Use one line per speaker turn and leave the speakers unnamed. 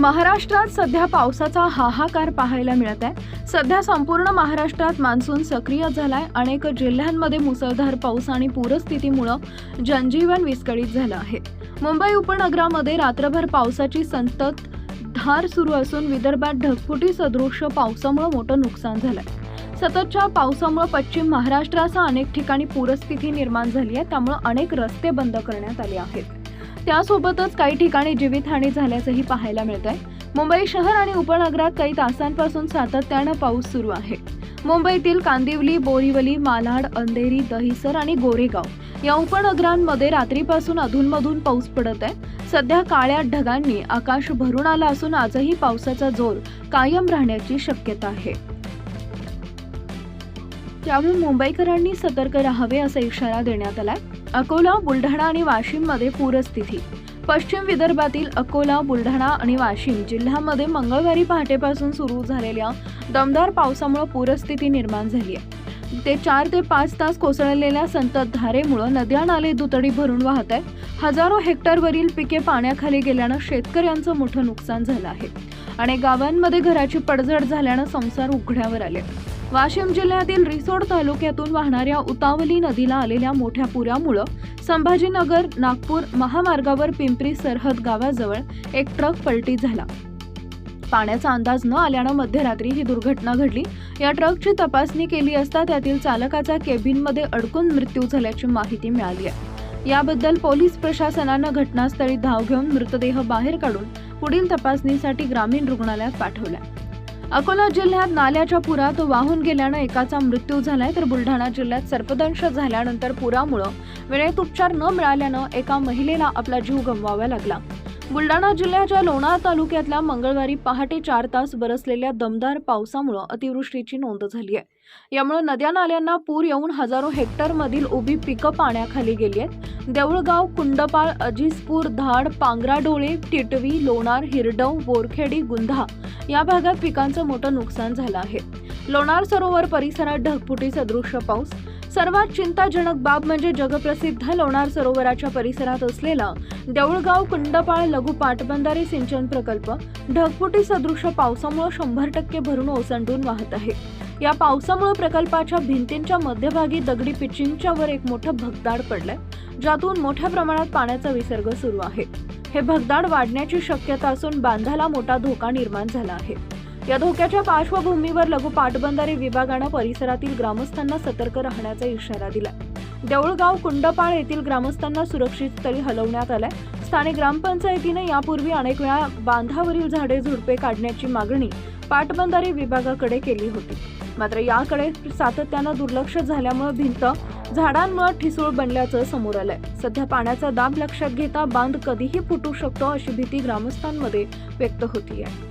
महाराष्ट्रात सध्या पावसाचा हाहाकार पाहायला मिळत आहे. सध्या संपूर्ण महाराष्ट्रात मान्सून सक्रिय झालाय. अनेक जिल्ह्यांमध्ये मुसळधार पाऊस आणि पूरस्थितीमुळं जनजीवन विस्कळीत झालं आहे. मुंबई उपनगरामध्ये रात्रभर पावसाची संतत धार सुरू असून विदर्भात ढगफुटी सदृश्य पावसामुळे मोठं नुकसान झालंय. सततच्या पावसामुळे पश्चिम महाराष्ट्रासह अनेक ठिकाणी पूरस्थिती निर्माण झाली आहे. त्यामुळे अनेक रस्ते बंद करण्यात आले आहेत. त्यासोबतच काही ठिकाणी जीवितहानी झाल्याचंही पाहायला मिळत आहे मुंबई शहर आणि उपनगरात काही तासांपासून सातत्यानं पाऊस सुरू आहे. मुंबईतील कांदिवली बोरिवली मालाड अंधेरी दहिसर आणि गोरेगाव या उपनगरांमध्ये रात्रीपासून अधूनमधून पाऊस पडत आहे सध्या काळ्या ढगांनी आकाश भरून आला असून आजही पावसाचा जोर कायम राहण्याची शक्यता आहे. त्यामुळे मुंबईकरांनी सतर्क राहावे असा इशारा देण्यात आलाय. अकोला बुलढाणा आणि वाशिममध्ये पूरस्थिती. पश्चिम विदर्भातील अकोला बुलढाणा आणि वाशिम जिल्ह्यामध्ये मंगळवारी पहाटेपासून सुरू झालेल्या दमदार पावसामुळे पूरस्थिती निर्माण झाली आहे. ते चार ते पाच तास कोसळलेल्या संततधारेमुळे नद्या नाले दुतडी भरून वाहत आहेत. हजारो हेक्टरवरील पिके पाण्याखाली गेल्यानं शेतकऱ्यांचं मोठं नुकसान झालं आहे. आणि गावांमध्ये घराची पडझड झाल्यानं संसार उघड्यावर आले वाशिम जिल्ह्यातील रिसोड तालुक्यातून वाहणाऱ्या उतावली नदीला आलेल्या मोठ्या पुरामुळं संभाजीनगर नागपूर महामार्गावर पिंपरी सरहद गावाजवळ एक ट्रक पलटी झाला. पाण्याचा अंदाज न आल्यानं मध्यरात्री ही दुर्घटना घडली. या ट्रकची तपासणी केली असता त्यातील चालकाचा केबिनमध्ये अडकून मृत्यू झाल्याची माहिती मिळाली आहे. याबद्दल पोलीस प्रशासनानं घटनास्थळी धाव घेऊन मृतदेह बाहेर काढून पुढील तपासणीसाठी ग्रामीण रुग्णालयात पाठवला अकोला जिल्ह्यात नाल्याच्या पुरात वाहून गेल्यानं एकाचा मृत्यू झालाय तर बुलढाणा जिल्ह्यात सर्पदंश झाल्यानंतर पुरामुळं वेळेत उपचार न मिळाल्यानं एका महिलेला आपला जीव गमवावा लागला. बुलढाणा जिल्ह्याच्या लोणार तालुक्यातल्या मंगळवारी पहाटे चार तास बरसलेल्या दमदार पावसामुळं अतिवृष्टीची नोंद झाली आहे. यामुळे नद्या नाल्यांना पूर येऊन हजारो हेक्टरमधील उभी पिकं पाण्याखाली गेली आहेत. देऊळगाव कुंडपाळ अजिसपूर धाड पांगराडोळे टिटवी लोणार हिरडव बोरखेडी गुंधा या भागात पिकांचं मोठं नुकसान झालं आहे. लोणार सरोवर परिसरात ढगफुटी सदृश्य पाऊस सर्वात चिंताजनक बाब म्हणजे जगप्रसिद्ध लोणार सरोवराच्या परिसरात असलेला देऊळगाव कुंडपाळ लघु पाटबंधारे सिंचन प्रकल्प ढगफुटी सदृश पावसामुळे शंभर टक्के भरून ओसंडून वाहत आहे. या पावसामुळे प्रकल्पाच्या भिंतींच्या मध्यभागी दगडी पिचिंगच्या वर एक मोठं भगदाड पडलंय ज्यातून मोठ्या प्रमाणात पाण्याचा विसर्ग सुरू आहे. हे भगदाड वाढण्याची शक्यता असून बांधाला मोठा धोका निर्माण झाला आहे. या धोक्याच्या पार्श्वभूमीवर लघु पाटबंधारे विभागानं परिसरातील ग्रामस्थांना सतर्क राहण्याचा इशारा दिला देऊळगाव कुंडपाळ येथील ग्रामस्थांना सुरक्षित स्थळी हलवण्यात आलंय. स्थानिक ग्रामपंचायतीने यापूर्वी अनेक वेळा बांधावरील झाडे झुडपे काढण्याची मागणी पाटबंधारे विभागाकडे केली होती. मात्र याकडे सातत्यानं दुर्लक्ष झाल्यामुळे भिंत झाडांमुळे ठिसूळ बनल्याचं समोर आलंय. सध्या पाण्याचा दाब लक्षात घेता बांध कधीही फुटू शकतो अशी भीती ग्रामस्थांमध्ये व्यक्त होती आहे